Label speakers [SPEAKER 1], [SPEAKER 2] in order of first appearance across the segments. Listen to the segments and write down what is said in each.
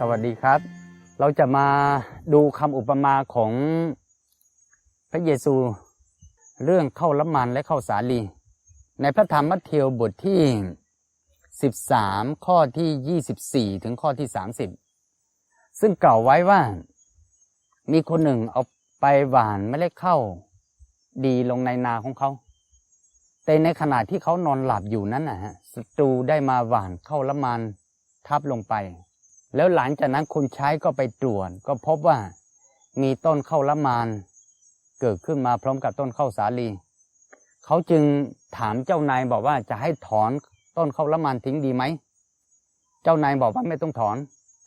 [SPEAKER 1] สวัสดีครับ เราจะมาดูคำอุปมาของพระเยซู เรื่องเข้าละมันและเข้าสาลี ในพระธรรมมัทธิวบทที่ 13 ข้อที่ 24 ถึงข้อที่ 30 ซึ่งกล่าวไว้ว่า มีคนหนึ่งเอาไปหว่านเมล็ดข้า ดีลงในนาของเขา แต่ในขณะที่เขานอนหลับอยู่นั้นนะฮะศัตรูได้มาหว่านเข้าละมันทับลงไป แล้วหลังจากนั้นคนใช้ก็ไปตรวจก็พบว่ามีต้นข้าวละมาน เกิดขึ้นมาพร้อมกับต้นข้าวสาลีเขาจึงถามเจ้านายบอกว่าจะให้ถอนต้นข้าวละมานทิ้งดีไหม เจ้านายบอกว่าไม่ต้องถอน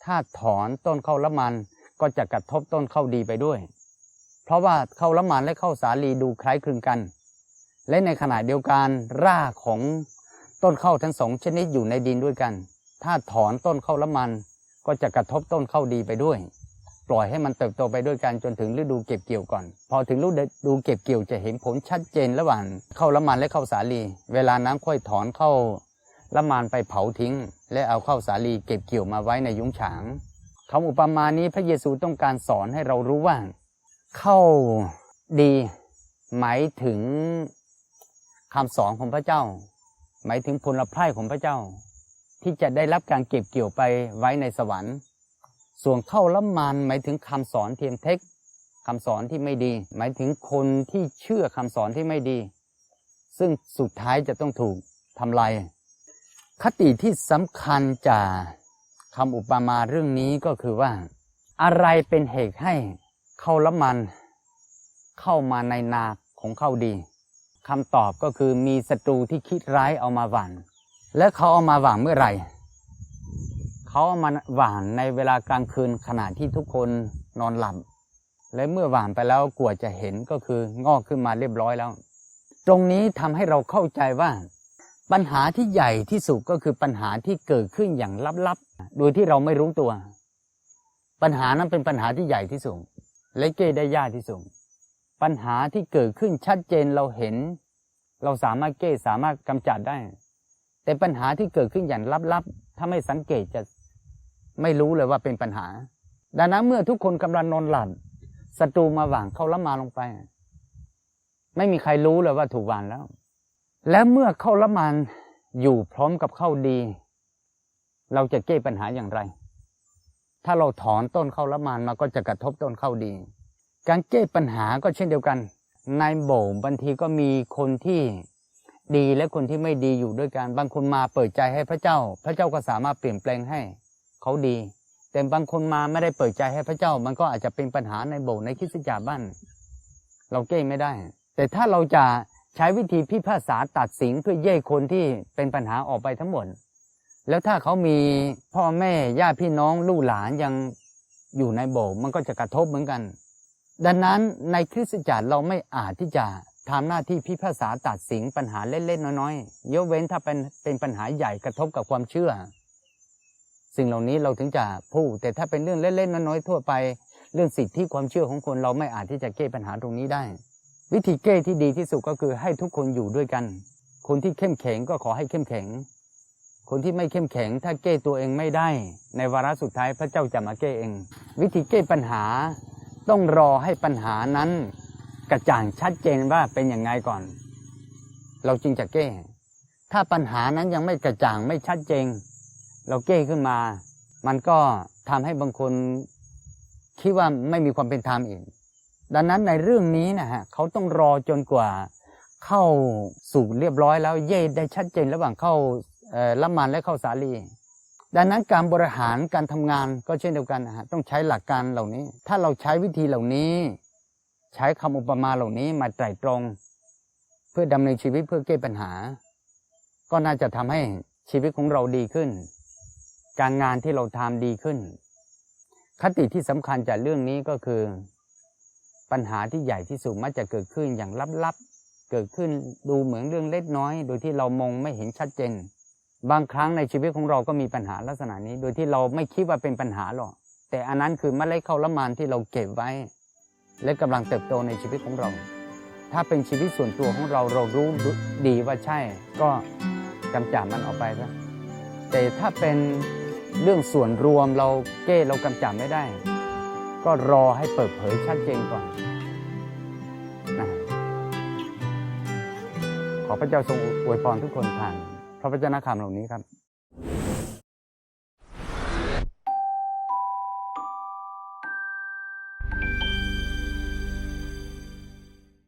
[SPEAKER 1] ถ้าถอนต้นข้าวละมานก็จะกระทบต้นข้าวดีไปด้วย เพราะว่าข้าวละมานและข้าวสาลีดูคล้ายคลึงกัน และในขณะเดียวกันรากของต้นข้าวทั้งสองชนิดอยู่ในดินด้วยกัน ถ้าถอนต้นข้าวละมัน ก็จะกระทบต้นข้าวดีไปด้วย ปล่อยให้มันเติบโตไปด้วยกันจนถึงฤดูเก็บเกี่ยวก่อน พอถึงฤดูเก็บเกี่ยวจะเห็นผลชัดเจนระหว่างข้าวละมันและข้าวสาลี เวลานั้นค่อยถอนเข้าละมันไปเผาทิ้ง และเอาข้าวสาลีเก็บเกี่ยวมาไว้ในยุ้งฉางคำอุปมานี้พระเยซูต้องการสอนให้เรารู้ว่าเข้าดี หมายถึงคำสอนของพระเจ้า หมายถึงผลไพร่ของพระเจ้า ที่จะได้รับการเก็บเกี่ยวไปไว้ในสวรรค์ ส่วนเข้าละมันหมายถึงคำสอนเทียมเทคคำสอนที่ไม่ดี หมายถึงคนที่เชื่อคำสอนที่ไม่ดี ซึ่งสุดท้ายจะต้องถูกทำลายคติที่สำคัญจากคำอุปมาเรื่องนี้ก็คือว่า อะไรเป็นเหตุให้เข้าละมัน เข้ามาในนาของเข้าดีคำตอบก็คือมีศัตรูที่คิดร้ายเอามาหว่าน และเขาเอามาหว่านเมื่อไหร่ เขาเอามาหว่านในเวลากลางคืนขณะที่ทุกคนนอนหลับ และเมื่อหว่านไปแล้วกลัวจะเห็นก็คืองอกขึ้นมาเรียบร้อยแล้ว ตรงนี้ทำให้เราเข้าใจว่า ปัญหาที่ใหญ่ที่สุดก็คือปัญหาที่เกิดขึ้นอย่างลับๆ โดยที่เราไม่รู้ตัว ปัญหานั้นเป็นปัญหาที่ใหญ่ที่สุดและเก้ได้ยากที่สุดปัญหาที่เกิดขึ้นชัดเจนเราเห็น เราสามารถเก้สามารถกำจัดได้ แต่ปัญหาที่เกิดขึ้นอย่างลับๆ ถ้าไม่สังเกตจะไม่รู้เลยว่าเป็นปัญหา ดังนั้นเมื่อทุกคนกำลังนอนหลับศัตรูมาหว่างเข้าละมาลงไป ไม่มีใครรู้เลยว่าถูกหวานแล้ว และเมื่อเข้าละมานอยู่พร้อมกับเข้าดี เราจะแก้ปัญหาอย่างไร ถ้าเราถอนต้นเข้าละมานมาก็จะกระทบต้นเข้าดี การแก้ปัญหาก็เช่นเดียวกัน ในโบสถ์บางทีก็มีคนที่ ดีและคนที่ไม่ดีอยู่ด้วยกัน บางคนมาเปิดใจให้พระเจ้า พระเจ้าก็สามารถเปลี่ยนแปลงให้ เขาดี แต่บางคนมาไม่ได้เปิดใจให้พระเจ้า มันก็อาจจะเป็นปัญหาในโบสถ์ในคริสตจักรบ้าน เราแก้ไม่ได้ แต่ถ้าเราจะใช้วิธีพิพากษาตัดสินเพื่อแยกคนที่เป็นปัญหาออกไปทั้งหมด แล้วถ้าเขามีพ่อแม่ญาติพี่น้องลูกหลานยังอยู่ในโบสถ์มันก็จะกระทบเหมือนกัน ดังนั้นในคริสตจักรเราไม่อาจที่จะ ทำหน้าที่พิพากษาตัดสินปัญหาเล็กๆน้อยๆยกเว้นถ้าเป็นเป็นปัญหาใหญ่กระทบกับความเชื่อ สิ่งเหล่านี้เราถึงจะพูด แต่ถ้าเป็นเรื่องเล็กๆน้อยๆทั่วไป เรื่องสิทธิความเชื่อของคนเราไม่อาจที่จะแก้ปัญหาตรงนี้ได้ วิธีแก้ที่ดีที่สุดก็คือให้ทุกคนอยู่ด้วยกัน คนที่เข้มแข็งก็ขอให้เข้มแข็ง คนที่ไม่เข้มแข็งถ้าแก้ตัวเองไม่ได้ ในวาระสุดท้ายพระเจ้าจะมาแก้เอง วิธีแก้ปัญหาต้องรอให้ปัญหานั้น กระจ่างชัดเจนว่าเป็นอย่างไงก่อน เราจึงจะแก้ ถ้าปัญหานั้นยังไม่กระจ่างไม่ชัดเจน เราแก้ขึ้นมา มันก็ทำให้บางคนคิดว่าไม่มีความเป็นธรรมอีกดังนั้นในเรื่องนี้นะฮะเขาต้องรอจนกว่าเข้าสู่เรียบร้อยแล้วเย่ได้ชัดเจนระหว่างเข้าละมันและเข้าสาลี ดังนั้นการบริหารการทำงานก็เช่นเดียวกันนะฮะต้องใช้หลักการเหล่านี้ ถ้าเราใช้วิธีเหล่านี้ ช้คำอุปมาเหล่านี้มาไตร่ตรอง เพื่อดำเนินชีวิตเพื่อแก้ปัญหา ก็น่าจะทำให้ชีวิตของเราดีขึ้น การงานที่เราทำดีขึ้น คติที่สำคัญจากเรื่องนี้ก็คือ ปัญหาที่ใหญ่ที่สุดมักจะเกิดขึ้นอย่างลับๆ เกิดขึ้นดูเหมือนเรื่องเล็กน้อย โดยที่เรามองไม่เห็นชัดเจน บางครั้งในชีวิตของเราก็มีปัญหาลักษณะนี้ โดยที่เราไม่คิดว่าเป็นปัญหาหรอก แต่อันนั้นคือเมล็ดข้าวละมานที่เราเก็บไว้ และกำลังเติบโตในชีวิตของเรา ถ้าเป็นชีวิตส่วนตัวของเราเรารู้ดีว่าใช่ก็กำจัดมันออกไปซะแต่ถ้าเป็นเรื่องส่วนรวมเราเก้เรากำจัดไม่ได้ ก็รอให้เปิดเผยชัดเจนก่อนนะขอพระเจ้าทรงอวยพรทุกคนผ่านพระวจนะคำเหล่านี้ครับ